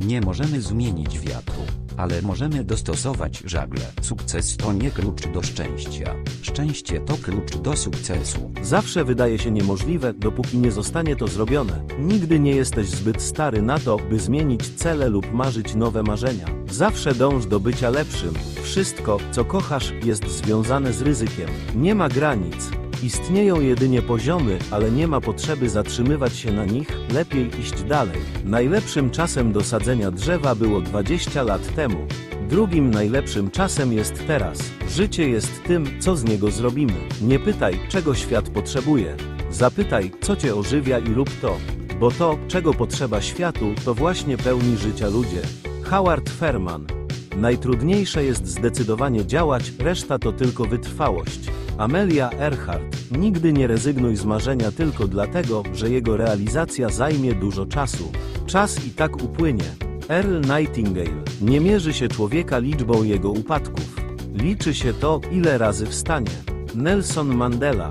Nie możemy zmienić wiatru, ale możemy dostosować żagle. Sukces to nie klucz do szczęścia. Szczęście to klucz do sukcesu. Zawsze wydaje się niemożliwe, dopóki nie zostanie to zrobione. Nigdy nie jesteś zbyt stary na to, by zmienić cele lub marzyć nowe marzenia. Zawsze dąż do bycia lepszym. Wszystko, co kochasz, jest związane z ryzykiem. Nie ma granic. Istnieją jedynie poziomy, ale nie ma potrzeby zatrzymywać się na nich, lepiej iść dalej. Najlepszym czasem do sadzenia drzewa było 20 lat temu. Drugim najlepszym czasem jest teraz. Życie jest tym, co z niego zrobimy. Nie pytaj, czego świat potrzebuje. Zapytaj, co cię ożywia i rób to. Bo to, czego potrzeba światu, to właśnie pełni życia ludzie. Howard Ferman. Najtrudniejsze jest zdecydowanie działać, reszta to tylko wytrwałość. Amelia Earhart. Nigdy nie rezygnuj z marzenia tylko dlatego, że jego realizacja zajmie dużo czasu. Czas i tak upłynie. Earl Nightingale. Nie mierzy się człowieka liczbą jego upadków. Liczy się to, ile razy wstanie. Nelson Mandela.